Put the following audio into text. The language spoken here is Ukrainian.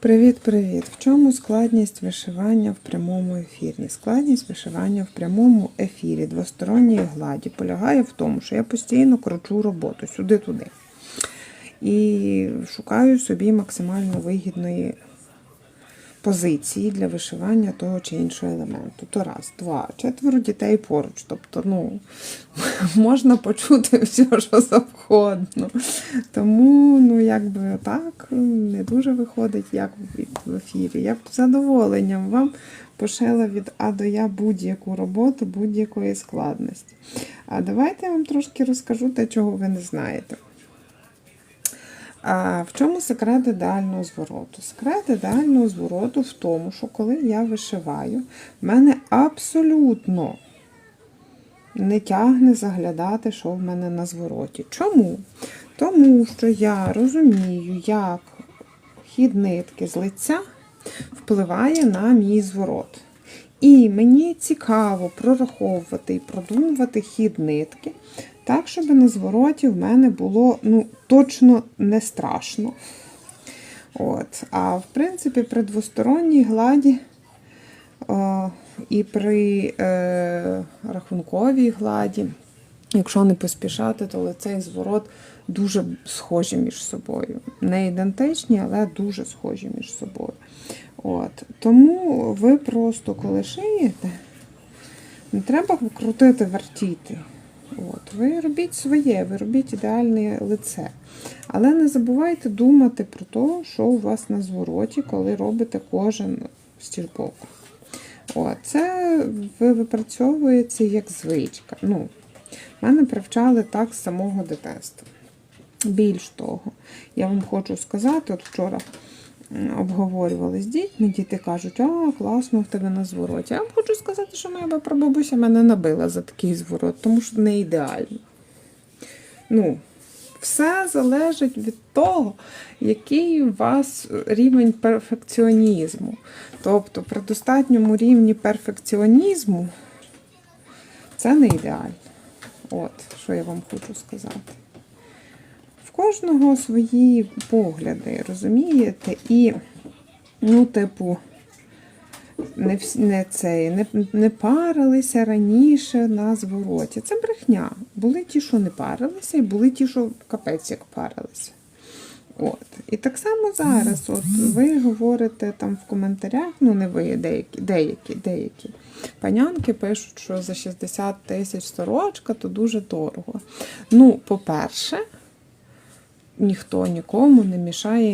Привіт-привіт! В чому складність вишивання в прямому ефірі? Складність вишивання в прямому ефірі двосторонньої гладі полягає в тому, що я постійно кручу роботу сюди-туди. І шукаю собі максимально вигідної позиції для вишивання того чи іншого елементу. То раз, два, четверо дітей поруч. Тобто, ну, можна почути все, що завгодно. Тому, якби так, не дуже виходить, як в ефірі. Я б з задоволенням вам пошила від А до Я будь-яку роботу, будь-якої складності. А давайте я вам трошки розкажу те, чого ви не знаєте. А в чому секрет ідеального звороту? Секрет ідеального звороту в тому, що коли я вишиваю, в мене абсолютно не тягне заглядати, що в мене на звороті. Чому? Тому що я розумію, як хід нитки з лиця впливає на мій зворот. І мені цікаво прораховувати і продумувати хід нитки, так, щоб на звороті в мене було ну, точно не страшно. От. А в принципі, при двосторонній гладі о, і при е, рахунковій гладі, якщо не поспішати, то лице і зворот дуже схожі між собою. Не ідентичні, але дуже схожі між собою. От. Тому ви просто, коли шиєте, не треба крутити, вертіти. От. Ви робіть своє, ви робіть ідеальне лице. Але не забувайте думати про те, що у вас на звороті, коли робите кожен стільбок. От. Це випрацьовується як звичка. Ну, Мене привчали так з самого дитинства. Більш того, я вам хочу сказати, от вчора обговорювали з дітьми, діти кажуть, а, класно в тебе на звороті. Я вам хочу сказати, що моя прабабуся мене набила за такий зворот, тому що не ідеально. Ну, все залежить від того, який у вас рівень перфекціонізму. Тобто, при достатньому рівні перфекціонізму це не ідеально. От, що я вам хочу сказати. В кожного свої погляди, розумієте? І, ну, типу, не не, це, не, не парилися раніше на звороті. Це брехня. Були ті, що не парилися, і були ті, що капець як парилися. От. І так само зараз, от ви говорите там в коментарях, ну не ви, деякі, деякі, деякі панянки пишуть, що за 60 тисяч сорочка то дуже дорого. Ну, по-перше, ніхто нікому не мішає